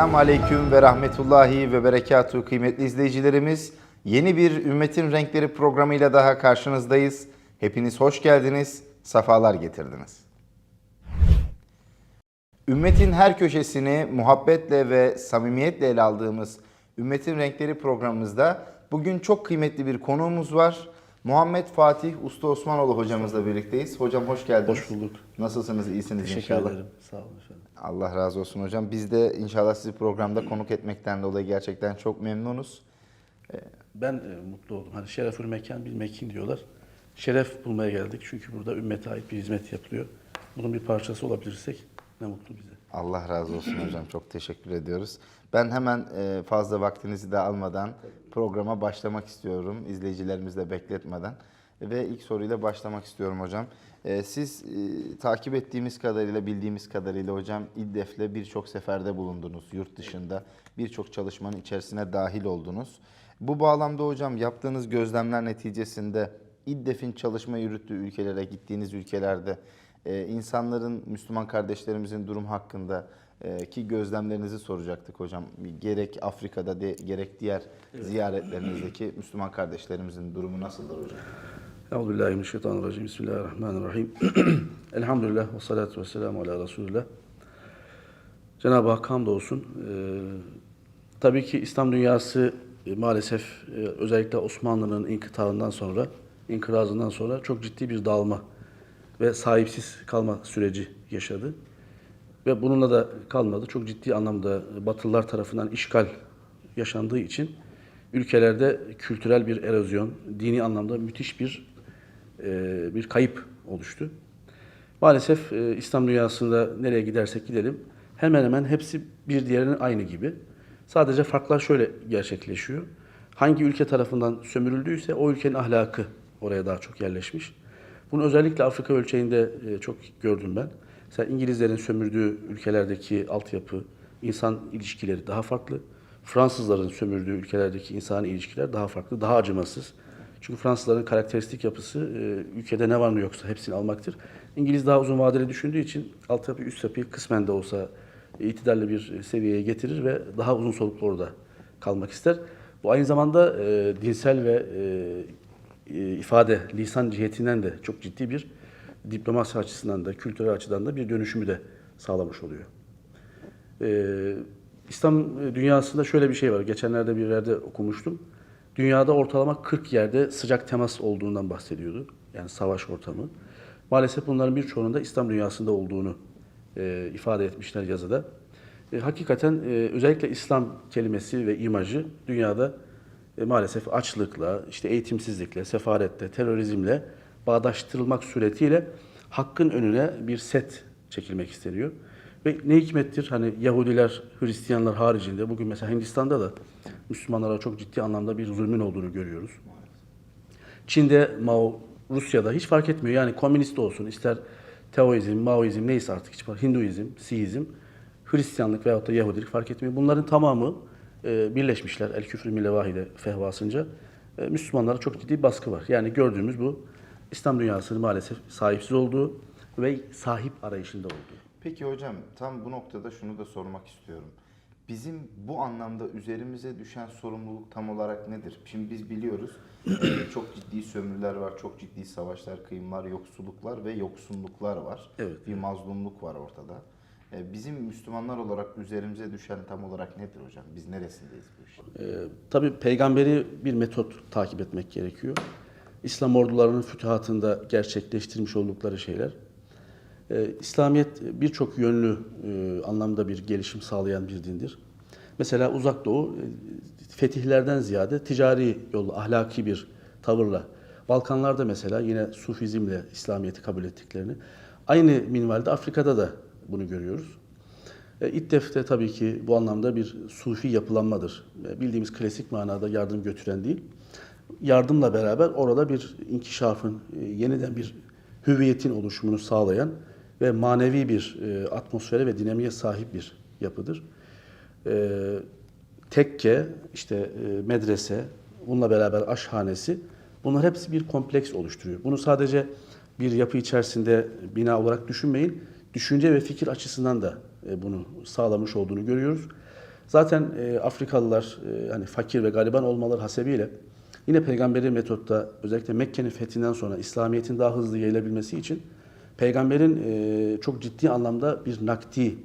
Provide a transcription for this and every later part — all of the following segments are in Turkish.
Selamun Aleyküm ve Rahmetullahi ve Berekatuhu kıymetli izleyicilerimiz. Yeni bir Ümmetin Renkleri programıyla daha karşınızdayız. Hepiniz hoş geldiniz, safalar getirdiniz. Ümmetin her köşesini muhabbetle ve samimiyetle ele aldığımız Ümmetin Renkleri programımızda bugün çok kıymetli bir konuğumuz var. Muhammed Fatih Usta Osmanoğlu hocamızla birlikteyiz. Hocam hoş geldiniz. Hoş bulduk. Nasılsınız? İyisiniz Teşekkür inşallah. ederim. Sağ olun efendim. Allah razı olsun hocam. Biz de inşallah sizi programda konuk etmekten dolayı gerçekten çok memnunuz. Ben e, mutlu oldum. Hani şerefül mekan bil mekin diyorlar. Şeref bulmaya geldik çünkü burada ümmete ait bir hizmet yapılıyor. Bunun bir parçası olabilirsek ne mutlu bize. Allah razı olsun hocam. Çok teşekkür ediyoruz. Ben hemen e, fazla vaktinizi de almadan programa başlamak istiyorum. İzleyicilerimizi de bekletmeden. Ve ilk soruyla başlamak istiyorum hocam. E, Siz e, takip ettiğimiz kadarıyla, bildiğimiz kadarıyla hocam İDDEF'le birçok seferde bulundunuz yurt dışında. Birçok çalışmanın içerisine dahil oldunuz. Bu bağlamda hocam yaptığınız gözlemler neticesinde İDDEF'in çalışma yürüttüğü ülkelere, gittiğiniz ülkelerde e, insanların, Müslüman kardeşlerimizin durum hakkında e, ki gözlemlerinizi soracaktık hocam. Gerek Afrika'da de, gerek diğer ziyaretlerinizdeki Müslüman kardeşlerimizin durumu nasıldır hocam? Euzubillahimineşşeytanirracim. Bismillahirrahmanirrahim. Elhamdülillah ve salatu ve selamu ala Resulillah. Cenab-ı Hak hamdolsun. Ee, tabii ki İslam dünyası e, maalesef e, özellikle Osmanlı'nın inkıtağından sonra, inkırazından sonra çok ciddi bir dağılma ve sahipsiz kalma süreci yaşadı. Ve bununla da kalmadı. Çok ciddi anlamda Batılılar tarafından işgal yaşandığı için ülkelerde kültürel bir erozyon, dini anlamda müthiş bir e, bir kayıp oluştu. Maalesef e, İslam dünyasında nereye gidersek gidelim hemen hemen hepsi bir diğerinin aynı gibi. Sadece farklar şöyle gerçekleşiyor. Hangi ülke tarafından sömürüldüyse o ülkenin ahlakı oraya daha çok yerleşmiş. Bunu özellikle Afrika ölçeğinde e, çok gördüm ben. Mesela İngilizlerin sömürdüğü ülkelerdeki altyapı, insan ilişkileri daha farklı. Fransızların sömürdüğü ülkelerdeki insan ilişkiler daha farklı, daha acımasız. Çünkü Fransızların karakteristik yapısı e, ülkede ne var ne yoksa hepsini almaktır. İngiliz daha uzun vadeli düşündüğü için altyapı, üst yapıyı kısmen de olsa e, itidalli bir seviyeye getirir ve daha uzun soluklu orada kalmak ister. Bu aynı zamanda e, dinsel ve e, e, ifade, lisan cihetinden de çok ciddi bir diplomasi açısından da, kültürel açıdan da bir dönüşümü de sağlamış oluyor. Ee, İslam dünyasında şöyle bir şey var. Geçenlerde bir yerde okumuştum. Dünyada ortalama 40 yerde sıcak temas olduğundan bahsediyordu. Yani savaş ortamı. Maalesef bunların birçoğunun İslam dünyasında olduğunu e, ifade etmişler yazıda. E, hakikaten e, özellikle İslam kelimesi ve imajı dünyada e, maalesef açlıkla, işte eğitimsizlikle, sefaletle, terörizmle bağdaştırılmak suretiyle hakkın önüne bir set çekilmek isteniyor. Ve ne hikmettir hani Yahudiler, Hristiyanlar haricinde bugün mesela Hindistan'da da Müslümanlara çok ciddi anlamda bir zulmün olduğunu görüyoruz. Çin'de Mao, Rusya'da hiç fark etmiyor. Yani komünist olsun, ister Taoizm, Maoizm neyse artık hiç Hinduizm, Siizm, Hristiyanlık veyahut da Yahudilik fark etmiyor. Bunların tamamı e, birleşmişler. El küfrü mille vahide fehvasınca. E, Müslümanlara çok ciddi baskı var. Yani gördüğümüz bu İslam dünyasının maalesef sahipsiz olduğu ve sahip arayışında olduğu. Peki hocam tam bu noktada şunu da sormak istiyorum. Bizim bu anlamda üzerimize düşen sorumluluk tam olarak nedir? Şimdi biz biliyoruz çok ciddi sömürüler var, çok ciddi savaşlar, kıyımlar, yoksulluklar ve yoksunluklar var. Evet. Bir mazlumluk var ortada. E, Bizim Müslümanlar olarak üzerimize düşen tam olarak nedir hocam? Biz neresindeyiz bu işin? Ee, tabii peygamberi bir metot takip etmek gerekiyor. İslam ordularının fütuhatında gerçekleştirmiş oldukları şeyler. Ee, İslamiyet birçok yönlü e, anlamda bir gelişim sağlayan bir dindir. Mesela Uzak Doğu e, fetihlerden ziyade ticari yolla, ahlaki bir tavırla. Balkanlarda mesela yine Sufizmle İslamiyet'i kabul ettiklerini. Aynı minvalde Afrika'da da bunu görüyoruz. E, İddef de tabii ki bu anlamda bir sufi yapılanmadır. E, Bildiğimiz klasik manada yardım götüren değil. Yardımla beraber orada bir inkişafın, yeniden bir hüviyetin oluşumunu sağlayan ve manevi bir e, atmosfere ve dinamiğe sahip bir yapıdır. E, Tekke, işte e, medrese, bununla beraber aşhanesi bunlar hepsi bir kompleks oluşturuyor. Bunu sadece bir yapı içerisinde bina olarak düşünmeyin. Düşünce ve fikir açısından da e, bunu sağlamış olduğunu görüyoruz. Zaten e, Afrikalılar e, hani fakir ve gariban olmaları hasebiyle yine peygamberi metotta özellikle Mekke'nin fethinden sonra İslamiyet'in daha hızlı yayılabilmesi için peygamberin e, çok ciddi anlamda bir nakdi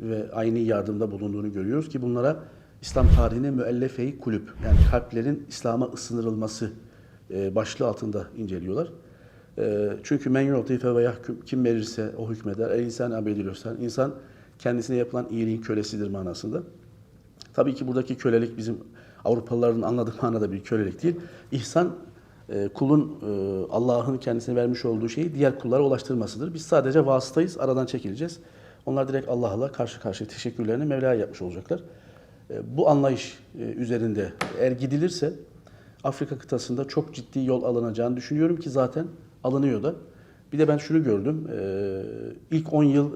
ve aynı yardımda bulunduğunu görüyoruz ki bunlara İslam tarihine müellefe-i kulüp yani kalplerin İslam'a ısınırılması e, başlığı altında inceliyorlar. E, çünkü men yu'tife ve yahkum kim verirse o hükmeder. El insan abedilürsen insan kendisine yapılan iyiliğin kölesidir manasında. Tabii ki buradaki kölelik bizim Avrupalıların anladığı manada bir kölelik değil. İhsan kulun e, Allah'ın kendisine vermiş olduğu şeyi diğer kullara ulaştırmasıdır. Biz sadece vasıtayız, aradan çekileceğiz. Onlar direkt Allah'la karşı karşıya teşekkürlerini Mevla'ya yapmış olacaklar. E, bu anlayış e, üzerinde eğer gidilirse Afrika kıtasında çok ciddi yol alınacağını düşünüyorum ki zaten alınıyor da. Bir de ben şunu gördüm. e, ilk 10 yıl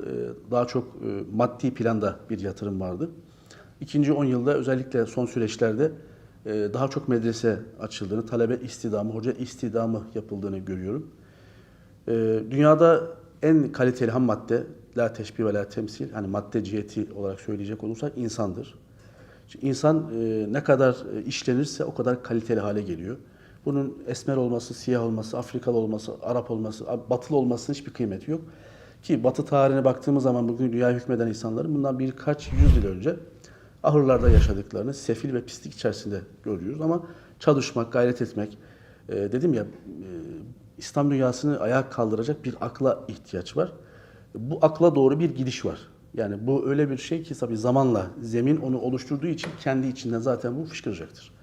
daha çok maddi planda bir yatırım vardı. İkinci 10 yılda özellikle son süreçlerde daha çok medrese açıldığını, talebe istidamı, hoca istidamı yapıldığını görüyorum. E, Dünyada en kaliteli ham madde, la teşbih ve la temsil, hani madde ciheti olarak söyleyecek olursak insandır. Şimdi İnsan e, ne kadar e, işlenirse o kadar kaliteli hale geliyor. Bunun esmer olması, siyah olması, Afrikalı olması, Arap olması, batılı olmasının hiçbir kıymeti yok. Ki batı tarihine baktığımız zaman bugün dünya hükmeden insanların bundan birkaç yüz yıl önce ahırlarda yaşadıklarını sefil ve pislik içerisinde görüyoruz. Ama çalışmak, gayret etmek, e, dedim ya e, İslam dünyasını ayağa kaldıracak bir akla ihtiyaç var. Bu akla doğru bir gidiş var. Yani bu öyle bir şey ki tabii zamanla zemin onu oluşturduğu için kendi içinden zaten bu fışkıracaktır.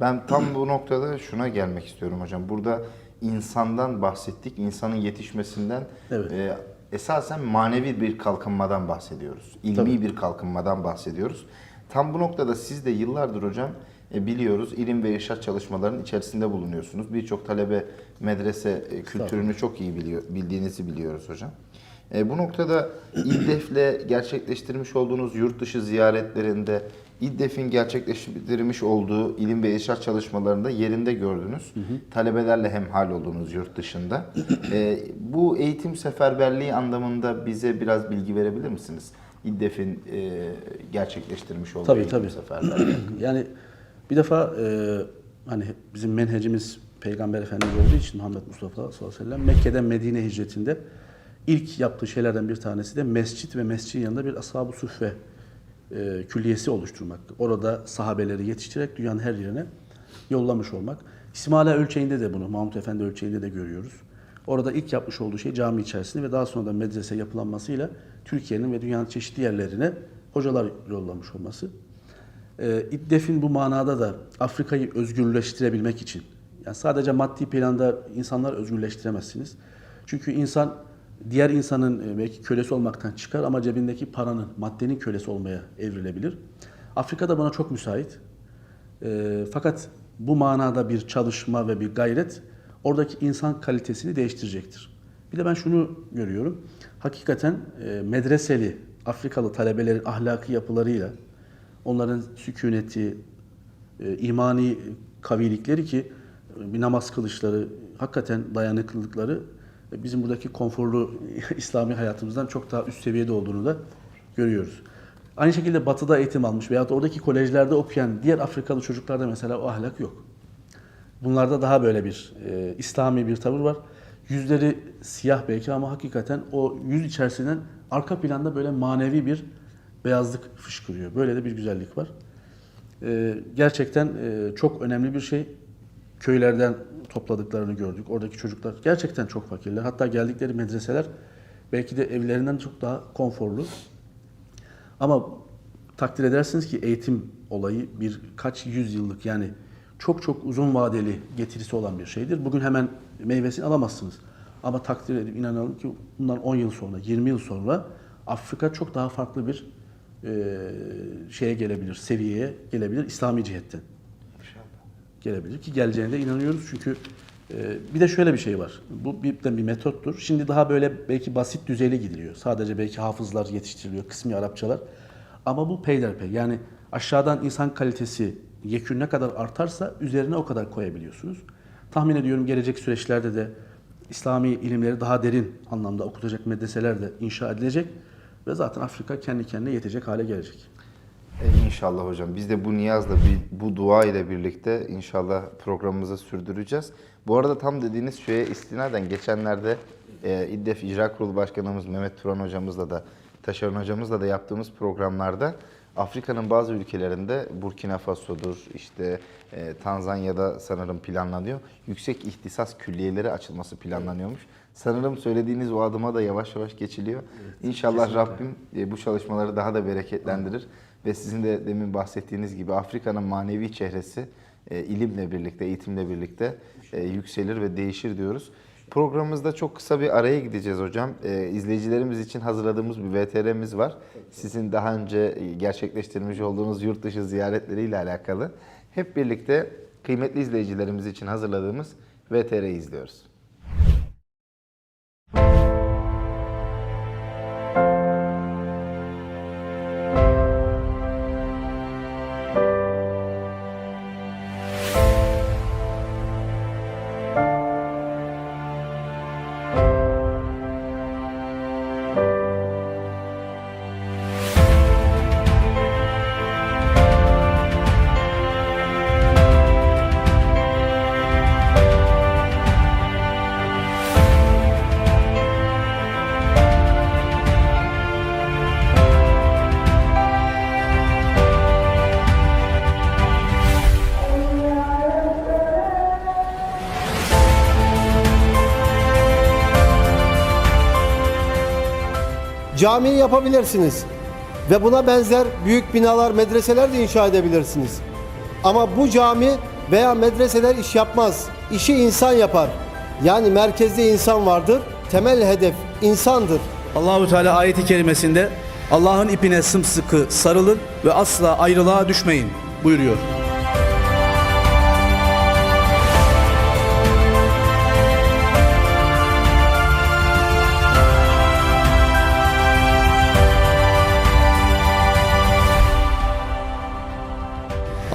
Ben tam bu noktada şuna gelmek istiyorum hocam. Burada insandan bahsettik, insanın yetişmesinden. Evet. e, esasen manevi bir kalkınmadan bahsediyoruz. İlmi Tabii. bir kalkınmadan bahsediyoruz. Tam bu noktada siz de yıllardır hocam e, biliyoruz ilim ve irşat çalışmalarının içerisinde bulunuyorsunuz. Birçok talebe medrese e, kültürünü çok iyi biliyor, bildiğinizi biliyoruz hocam. E, bu noktada İDDEF'le gerçekleştirmiş olduğunuz yurt dışı ziyaretlerinde İDDEF'in gerçekleştirmiş olduğu ilim ve irşat çalışmalarında yerinde gördünüz. Talebelerle hemhal oldunuz yurt dışında. E, bu eğitim seferberliği anlamında bize biraz bilgi verebilir misiniz? İDDEF'in e, gerçekleştirmiş olduğu Tabii, eğitim tabii. seferberliği. Yani bir defa e, hani bizim menhecimiz Peygamber Efendimiz olduğu için Muhammed Mustafa sallallahu aleyhi ve sellem Mekke'den Medine hicretinde ilk yaptığı şeylerden bir tanesi de mescit ve mescidin yanında bir ashab-ı suffe e, külliyesi oluşturmak. Orada sahabeleri yetiştirerek dünyanın her yerine yollamış olmak. İsmaila ölçeğinde de bunu, Mahmut Efendi ölçeğinde de görüyoruz. Orada ilk yapmış olduğu şey cami içerisinde ve daha sonra da medrese yapılanmasıyla Türkiye'nin ve dünyanın çeşitli yerlerine hocalar yollamış olması. E, İDDEF'in bu manada da Afrika'yı özgürleştirebilmek için, yani sadece maddi planda insanlar özgürleştiremezsiniz. Çünkü insan diğer insanın e, belki kölesi olmaktan çıkar ama cebindeki paranın, maddenin kölesi olmaya evrilebilir. Afrika da buna çok müsait. E, fakat bu manada bir çalışma ve bir gayret oradaki insan kalitesini değiştirecektir. Bir de ben şunu görüyorum. Hakikaten e, medreseli Afrikalı talebelerin ahlaki yapılarıyla onların sükuneti, e, imani kavilikleri ki e, bir namaz kılışları, hakikaten dayanıklılıkları bizim buradaki konforlu İslami hayatımızdan çok daha üst seviyede olduğunu da görüyoruz. Aynı şekilde batıda eğitim almış veyahut oradaki kolejlerde okuyan diğer Afrikalı çocuklarda mesela o ahlak yok. Bunlarda daha böyle bir e, İslami bir tavır var. Yüzleri siyah belki ama hakikaten o yüz içerisinden arka planda böyle manevi bir beyazlık fışkırıyor. Böyle de bir güzellik var. E, gerçekten e, çok önemli bir şey. Köylerden topladıklarını gördük. Oradaki çocuklar gerçekten çok fakirler. Hatta geldikleri medreseler belki de evlerinden çok daha konforlu. Ama takdir edersiniz ki eğitim olayı birkaç yüzyıllık yani çok çok uzun vadeli getirisi olan bir şeydir. Bugün hemen meyvesini alamazsınız. Ama takdir edip inanalım ki bundan 10 yıl sonra, 20 yıl sonra Afrika çok daha farklı bir e, şeye gelebilir, seviyeye gelebilir İslami cihetten gelebilir ki geleceğine de inanıyoruz çünkü e, bir de şöyle bir şey var. Bu bir de bir metottur. Şimdi daha böyle belki basit düzeyli gidiliyor. Sadece belki hafızlar yetiştiriliyor, kısmi Arapçalar. Ama bu peyderpey. Yani aşağıdan insan kalitesi yekün ne kadar artarsa üzerine o kadar koyabiliyorsunuz. Tahmin ediyorum gelecek süreçlerde de İslami ilimleri daha derin anlamda okutacak medreseler de inşa edilecek ve zaten Afrika kendi kendine yetecek hale gelecek. E, İnşallah hocam. Biz de bu niyazla, bu dua ile birlikte inşallah programımızı sürdüreceğiz. Bu arada tam dediğiniz şeye istinaden geçenlerde e, İDDEF İcra Kurulu Başkanımız Mehmet Turan hocamızla da, Taşeron hocamızla da yaptığımız programlarda Afrika'nın bazı ülkelerinde Burkina Faso'dur, işte e, Tanzanya'da sanırım planlanıyor. Yüksek ihtisas külliyeleri açılması planlanıyormuş. Sanırım söylediğiniz o adıma da yavaş yavaş geçiliyor. İnşallah Rabbim e, bu çalışmaları daha da bereketlendirir. Ve sizin de demin bahsettiğiniz gibi Afrika'nın manevi çehresi e, ilimle birlikte, eğitimle birlikte e, yükselir ve değişir diyoruz. Programımızda çok kısa bir araya gideceğiz hocam. E, izleyicilerimiz için hazırladığımız bir VTR'miz var. Sizin daha önce e, gerçekleştirmiş olduğunuz yurt dışı ziyaretleriyle alakalı. Hep birlikte kıymetli izleyicilerimiz için hazırladığımız VTR'yi izliyoruz. Cami yapabilirsiniz. Ve buna benzer büyük binalar, medreseler de inşa edebilirsiniz. Ama bu cami veya medreseler iş yapmaz. İşi insan yapar. Yani merkezde insan vardır. Temel hedef insandır. Allahu Teala ayeti kerimesinde Allah'ın ipine sımsıkı sarılın ve asla ayrılığa düşmeyin buyuruyor.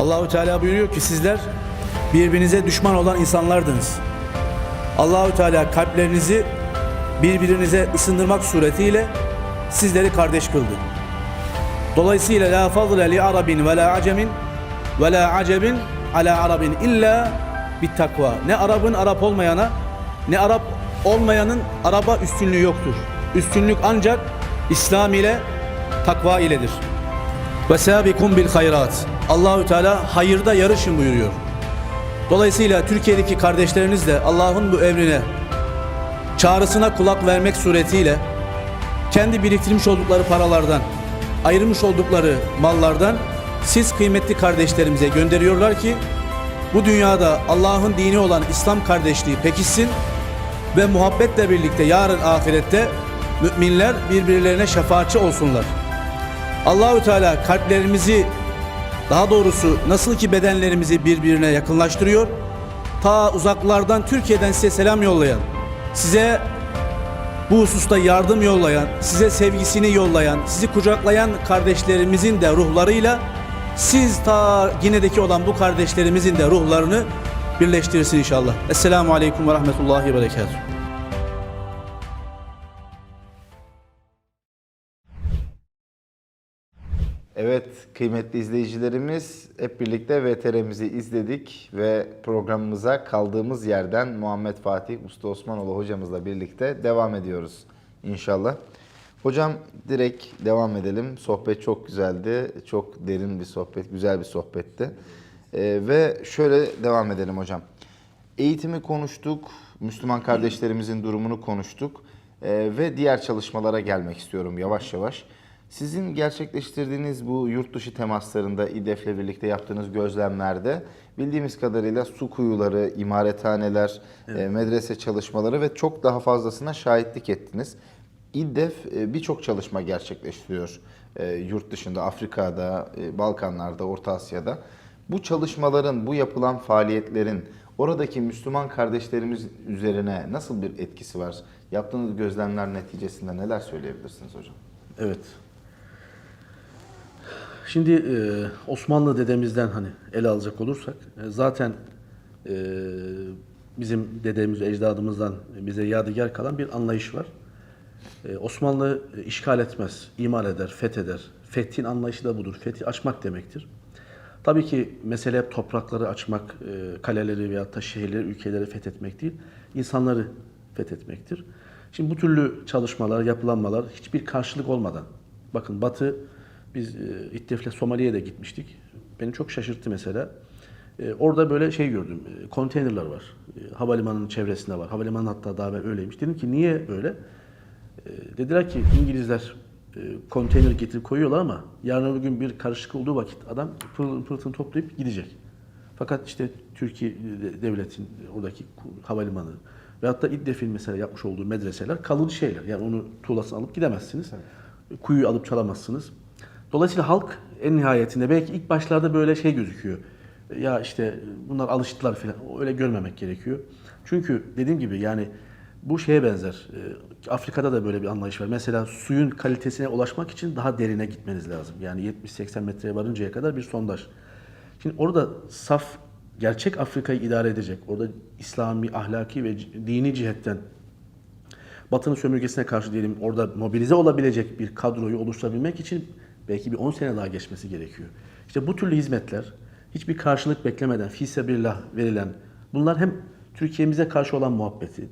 Allahu Teala buyuruyor ki sizler birbirinize düşman olan insanlardınız. Allahu Teala kalplerinizi birbirinize ısındırmak suretiyle sizleri kardeş kıldı. Dolayısıyla la fadle li arabin ve la acemin ve la acebin ala arabin illa bit takva. Ne Arap'ın Arap olmayana ne Arap olmayanın Arap'a üstünlüğü yoktur. Üstünlük ancak İslam ile takva iledir. Ve sabikum bil hayrat. Allahü Teala hayırda yarışın buyuruyor. Dolayısıyla Türkiye'deki kardeşleriniz de Allah'ın bu emrine çağrısına kulak vermek suretiyle kendi biriktirmiş oldukları paralardan, ayırmış oldukları mallardan siz kıymetli kardeşlerimize gönderiyorlar ki bu dünyada Allah'ın dini olan İslam kardeşliği pekişsin ve muhabbetle birlikte yarın ahirette müminler birbirlerine şefaatçi olsunlar. Allahü Teala kalplerimizi daha doğrusu nasıl ki bedenlerimizi birbirine yakınlaştırıyor, ta uzaklardan Türkiye'den size selam yollayan, size bu hususta yardım yollayan, size sevgisini yollayan, sizi kucaklayan kardeşlerimizin de ruhlarıyla siz ta Gine'deki olan bu kardeşlerimizin de ruhlarını birleştirsin inşallah. Esselamu Aleyküm ve Rahmetullahi ve Berekatuhu. Evet kıymetli izleyicilerimiz hep birlikte VTR'mizi izledik ve programımıza kaldığımız yerden Muhammed Fatih Usta Osmanoğlu hocamızla birlikte devam ediyoruz inşallah. Hocam direkt devam edelim. Sohbet çok güzeldi. Çok derin bir sohbet, güzel bir sohbetti. Ee, ve şöyle devam edelim hocam. Eğitimi konuştuk, Müslüman kardeşlerimizin durumunu konuştuk Ee, ve diğer çalışmalara gelmek istiyorum yavaş yavaş. Sizin gerçekleştirdiğiniz bu yurt dışı temaslarında İDEF'le birlikte yaptığınız gözlemlerde bildiğimiz kadarıyla su kuyuları, imarethaneler, e, medrese çalışmaları ve çok daha fazlasına şahitlik ettiniz. İDDEF e, birçok çalışma gerçekleştiriyor e, yurt dışında, Afrika'da, Balkanlar'da, Orta Asya'da. Bu çalışmaların, bu yapılan faaliyetlerin oradaki Müslüman kardeşlerimiz üzerine nasıl bir etkisi var? Yaptığınız gözlemler neticesinde neler söyleyebilirsiniz hocam? Evet. Şimdi e, Osmanlı dedemizden hani ele alacak olursak e, zaten e, bizim dedemiz, ecdadımızdan bize yadigar kalan bir anlayış var. E, Osmanlı işgal etmez, imal eder, fetheder, Fethin anlayışı da budur. Fethi açmak demektir. Tabii ki mesele hep toprakları açmak, e, kaleleri veyahut da şehirleri, ülkeleri fethetmek değil, insanları fethetmektir. Şimdi bu türlü çalışmalar, yapılanmalar hiçbir karşılık olmadan, bakın Batı, biz e, İttif'le Somali'ye de gitmiştik. Beni çok şaşırttı mesela. E, orada böyle şey gördüm, e, konteynerler var. E, havalimanının çevresinde var. Havalimanı hatta daha evvel öyleymiş. Dedim ki niye öyle? E, dediler ki İngilizler e, konteyner getirip koyuyorlar ama yarın öbür gün bir karışık olduğu vakit adam pırıl pırtını toplayıp gidecek. Fakat işte Türkiye e, devletin oradaki havalimanı veyahut da İddef'in mesela yapmış olduğu medreseler kalıcı şeyler. Yani onu tuğlasını alıp gidemezsiniz. Kuyuyu alıp çalamazsınız. Dolayısıyla halk en nihayetinde belki ilk başlarda böyle şey gözüküyor. Ya işte bunlar alıştılar falan. Öyle görmemek gerekiyor. Çünkü dediğim gibi yani bu şeye benzer. Ee, Afrika'da da böyle bir anlayış var. Mesela suyun kalitesine ulaşmak için daha derine gitmeniz lazım. Yani 70-80 metreye varıncaya kadar bir sondaj. Şimdi orada saf gerçek Afrika'yı idare edecek, orada İslami, ahlaki ve dini cihetten Batı'nın sömürgesine karşı diyelim orada mobilize olabilecek bir kadroyu oluşturabilmek için belki bir 10 sene daha geçmesi gerekiyor. İşte bu türlü hizmetler hiçbir karşılık beklemeden fisebillah verilen bunlar hem Türkiye'mize karşı olan muhabbeti,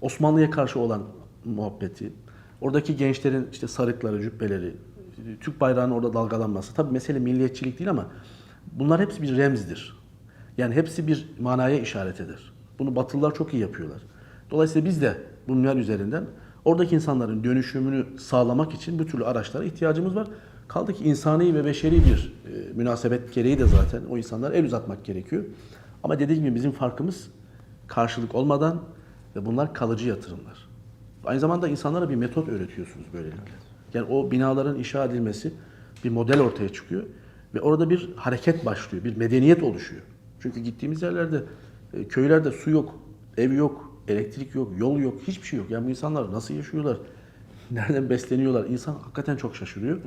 Osmanlı'ya karşı olan muhabbeti, oradaki gençlerin işte sarıkları, cübbeleri, Türk bayrağının orada dalgalanması. Tabii mesele milliyetçilik değil ama bunlar hepsi bir remzdir. Yani hepsi bir manaya işaret eder. Bunu Batılılar çok iyi yapıyorlar. Dolayısıyla biz de bunlar üzerinden oradaki insanların dönüşümünü sağlamak için bu türlü araçlara ihtiyacımız var. Kaldı ki insani ve beşeri bir e, münasebet gereği de zaten o insanlara el uzatmak gerekiyor. Ama dediğim gibi bizim farkımız karşılık olmadan ve bunlar kalıcı yatırımlar. Aynı zamanda insanlara bir metot öğretiyorsunuz böylelikle. Yani o binaların inşa edilmesi bir model ortaya çıkıyor ve orada bir hareket başlıyor, bir medeniyet oluşuyor. Çünkü gittiğimiz yerlerde, e, köylerde su yok, ev yok, elektrik yok, yol yok, hiçbir şey yok. Yani bu insanlar nasıl yaşıyorlar? Nereden besleniyorlar? İnsan hakikaten çok şaşırıyor.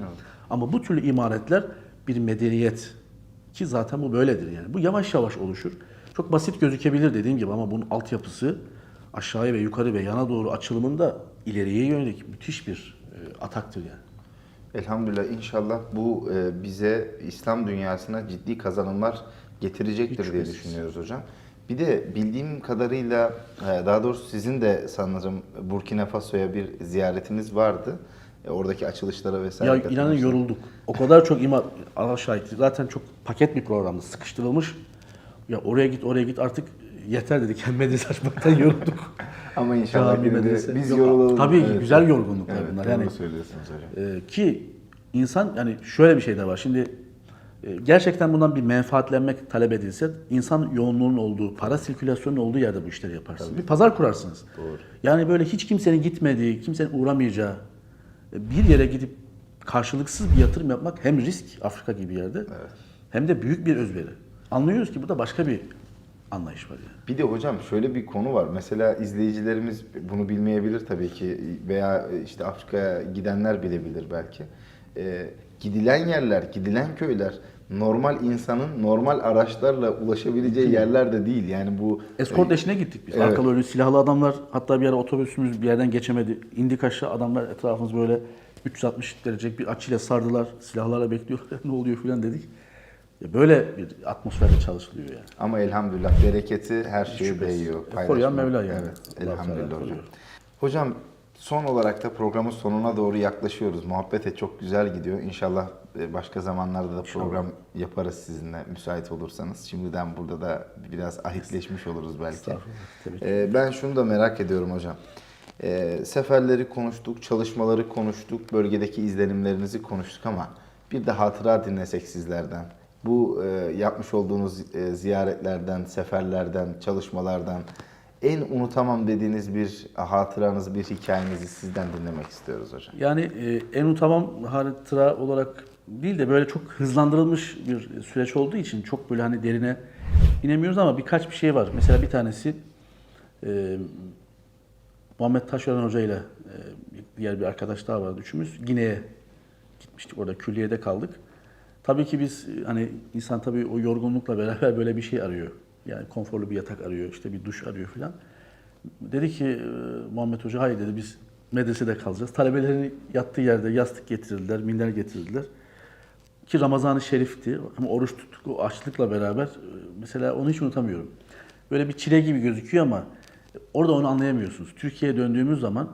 Ama bu türlü imaretler bir medeniyet ki zaten bu böyledir yani. Bu yavaş yavaş oluşur. Çok basit gözükebilir dediğim gibi ama bunun altyapısı aşağıya ve yukarı ve yana doğru açılımında ileriye yönelik müthiş bir e, ataktır yani. Elhamdülillah inşallah bu e, bize İslam dünyasına ciddi kazanımlar getirecektir Hiç diye düşünüyoruz hocam. Bir de bildiğim kadarıyla e, daha doğrusu sizin de sanırım Burkina Faso'ya bir ziyaretiniz vardı. E, Oradaki açılışlara vesaire. Ya inanın yorulduk. O kadar çok ima şahit. Zaten çok paket bir programdı. Sıkıştırılmış. Ya oraya git oraya git artık yeter dedik. Yani medrese açmaktan yorulduk. Ama inşallah de medrese. biz Yok, yorulalım. Tabii ki güzel yorgunluklar evet, bunlar. Yani söylüyorsunuz hocam. Ee, ki insan yani şöyle bir şey de var. Şimdi e, gerçekten bundan bir menfaatlenmek talep edilse insan yoğunluğunun olduğu, para sirkülasyonunun olduğu yerde bu işleri yaparsınız. Bir pazar kurarsınız. Doğru. Yani böyle hiç kimsenin gitmediği, kimsenin uğramayacağı e, bir yere gidip karşılıksız bir yatırım yapmak hem risk Afrika gibi yerde hem de büyük bir özveri. Anlıyoruz ki burada başka bir anlayış var yani. Bir de hocam şöyle bir konu var. Mesela izleyicilerimiz bunu bilmeyebilir tabii ki veya işte Afrika'ya gidenler bilebilir belki. Ee, gidilen yerler, gidilen köyler normal insanın normal araçlarla ulaşabileceği yerler de değil. Yani bu Eskort eşine gittik biz. Evet. Arkalı önlü silahlı adamlar hatta bir ara otobüsümüz bir yerden geçemedi. İndik aşağı adamlar etrafımız böyle 360 derecelik bir açıyla sardılar. Silahlarla bekliyorlar. ne oluyor filan dedik. Ya Böyle bir atmosferde çalışılıyor yani. ama elhamdülillah bereketi her şeye değiyor. E, koruyan Mevla yani. Evet, elhamdülillah hocam. koruyor. Hocam son olarak da programın sonuna doğru yaklaşıyoruz. Muhabbete çok güzel gidiyor. İnşallah e, başka zamanlarda da program yaparız sizinle müsait olursanız. Şimdiden burada da biraz ahitleşmiş oluruz belki. Ee, ben şunu da merak ediyorum hocam. Ee, seferleri konuştuk, çalışmaları konuştuk, bölgedeki izlenimlerinizi konuştuk ama bir de hatıra dinlesek sizlerden. Bu e, yapmış olduğunuz e, ziyaretlerden, seferlerden, çalışmalardan en unutamam dediğiniz bir hatıranızı, bir hikayenizi sizden dinlemek istiyoruz hocam. Yani e, en unutamam hatıra olarak değil de böyle çok hızlandırılmış bir süreç olduğu için çok böyle hani derine inemiyoruz ama birkaç bir şey var. Mesela bir tanesi e, Muhammed Taşören Hoca ile e, diğer bir arkadaş daha vardı üçümüz. Gine'ye gitmiştik orada külliyede kaldık. Tabii ki biz hani insan tabii o yorgunlukla beraber böyle bir şey arıyor. Yani konforlu bir yatak arıyor, işte bir duş arıyor filan. Dedi ki e, Muhammed Hoca hayır dedi biz medresede kalacağız. Talebelerin yattığı yerde yastık getirdiler, minder getirdiler. Ki Ramazan-ı Şerif'ti. Ama oruç tuttuk o açlıkla beraber. e, Mesela onu hiç unutamıyorum. Böyle bir çile gibi gözüküyor ama orada onu anlayamıyorsunuz. Türkiye'ye döndüğümüz zaman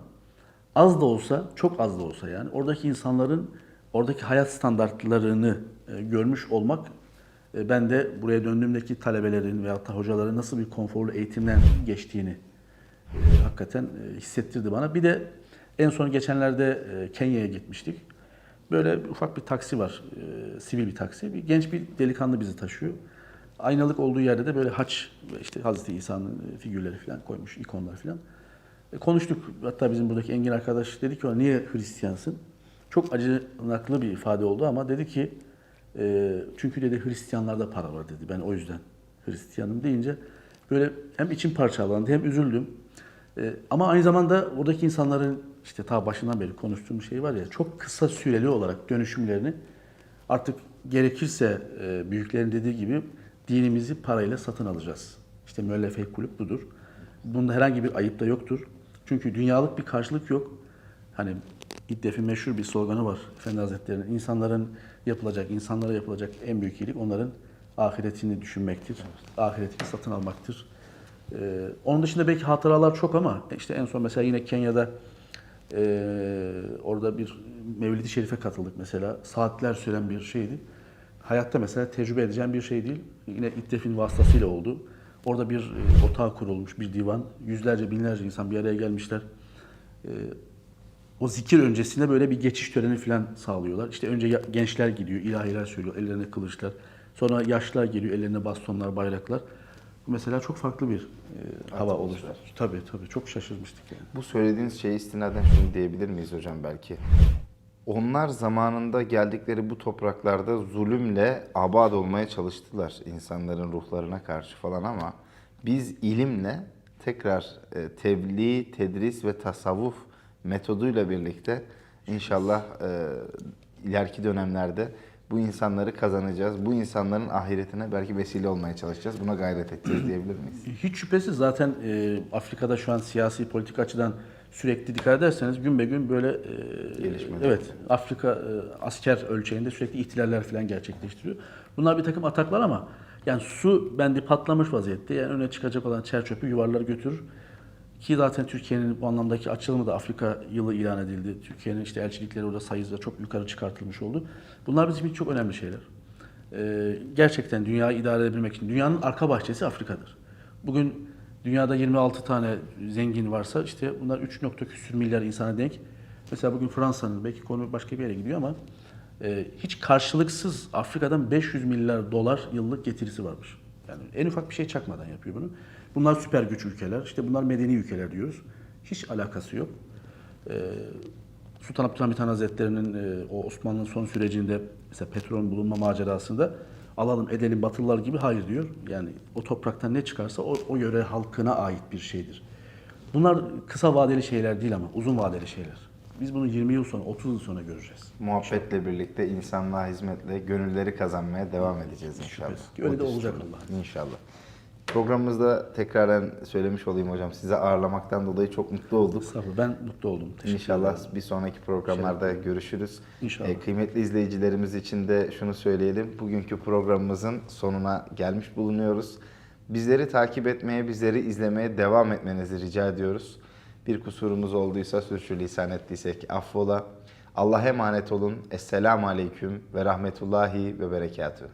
az da olsa, çok az da olsa yani oradaki insanların oradaki hayat standartlarını e, görmüş olmak e, ben de buraya döndüğümdeki talebelerin veyahut da hocaların nasıl bir konforlu eğitimden geçtiğini e, hakikaten e, hissettirdi bana. Bir de en son geçenlerde e, Kenya'ya gitmiştik. Böyle ufak bir taksi var, e, sivil bir taksi. Bir genç bir delikanlı bizi taşıyor. Aynalık olduğu yerde de böyle haç işte Hazreti İsa'nın e, figürleri falan koymuş, ikonlar falan. E, konuştuk. Hatta bizim buradaki Engin arkadaş dedi ki ona niye Hristiyansın? Çok acınaklı bir ifade oldu ama dedi ki e, çünkü dedi Hristiyanlarda para var dedi. Ben o yüzden Hristiyanım deyince böyle hem içim parçalandı hem üzüldüm. E, ama aynı zamanda oradaki insanların işte ta başından beri konuştuğum şey var ya çok kısa süreli olarak dönüşümlerini artık gerekirse e, büyüklerin dediği gibi dinimizi parayla satın alacağız. İşte müellef kulüp budur. Bunda herhangi bir ayıp da yoktur. Çünkü dünyalık bir karşılık yok. Hani İddef'in meşhur bir sloganı var Efendi Hazretleri'nin. İnsanların yapılacak, insanlara yapılacak en büyük iyilik onların ahiretini düşünmektir. Ahiretini satın almaktır. Ee, onun dışında belki hatıralar çok ama işte en son mesela yine Kenya'da ee, orada bir Mevlid-i Şerif'e katıldık mesela. Saatler süren bir şeydi. Hayatta mesela tecrübe edeceğim bir şey değil. Yine İddef'in vasıtasıyla oldu. Orada bir e, otağı kurulmuş, bir divan. Yüzlerce, binlerce insan bir araya gelmişler. Ee, o zikir öncesinde böyle bir geçiş töreni falan sağlıyorlar. İşte önce gençler gidiyor, ilahiler söylüyor, ellerine kılıçlar. Sonra yaşlılar geliyor, ellerine bastonlar, bayraklar. Bu mesela çok farklı bir e, hava oluştu. Tabii tabii çok şaşırmıştık yani. Bu söylediğiniz şeye istinaden şunu diyebilir miyiz hocam belki? Onlar zamanında geldikleri bu topraklarda zulümle abad olmaya çalıştılar insanların ruhlarına karşı falan ama biz ilimle tekrar e, tebliğ, tedris ve tasavvuf metoduyla birlikte inşallah e, ileriki dönemlerde bu insanları kazanacağız. Bu insanların ahiretine belki vesile olmaya çalışacağız. Buna gayret edeceğiz diyebilir miyiz? Hiç şüphesiz zaten e, Afrika'da şu an siyasi politik açıdan sürekli dikkat ederseniz gün be gün böyle e, Gelişmeler. evet Afrika e, asker ölçeğinde sürekli ihtilaller falan gerçekleştiriyor. Bunlar bir takım ataklar ama yani su bendi patlamış vaziyette. Yani öne çıkacak olan çer çöpü yuvarlar götürür. Ki zaten Türkiye'nin bu anlamdaki açılımı da Afrika yılı ilan edildi. Türkiye'nin işte elçilikleri orada sayısı da çok yukarı çıkartılmış oldu. Bunlar bizim için çok önemli şeyler. Ee, gerçekten dünyayı idare edebilmek için. Dünyanın arka bahçesi Afrika'dır. Bugün dünyada 26 tane zengin varsa işte bunlar 3 nokta küsür milyar insana denk. Mesela bugün Fransa'nın belki konu başka bir yere gidiyor ama e, hiç karşılıksız Afrika'dan 500 milyar dolar yıllık getirisi varmış. Yani en ufak bir şey çakmadan yapıyor bunu. Bunlar süper güç ülkeler. İşte bunlar medeni ülkeler diyoruz. Hiç alakası yok. Ee, Sultan Abdülhamit Han Hazretleri'nin e, o Osmanlı'nın son sürecinde mesela petrol bulunma macerasında alalım edelim batılılar gibi hayır diyor. Yani o topraktan ne çıkarsa o, o yöre halkına ait bir şeydir. Bunlar kısa vadeli şeyler değil ama uzun vadeli şeyler. Biz bunu 20 yıl sonra, 30 yıl sonra göreceğiz. Muhabbetle birlikte insanlığa hizmetle gönülleri kazanmaya devam edeceğiz inşallah. Şüphesiz öyle de olacak. Allah'ın İnşallah. Programımızda tekraren söylemiş olayım hocam. Size ağırlamaktan dolayı çok mutlu olduk. Estağfurullah. Ben mutlu oldum. Teşekkür İnşallah ederim. bir sonraki programlarda görüşürüz. İnşallah. Ee, kıymetli izleyicilerimiz için de şunu söyleyelim. Bugünkü programımızın sonuna gelmiş bulunuyoruz. Bizleri takip etmeye, bizleri izlemeye devam etmenizi rica ediyoruz. Bir kusurumuz olduysa, sürçülisan ettiysek affola. Allah'a emanet olun. Esselamu Aleyküm ve Rahmetullahi ve Berekatühü.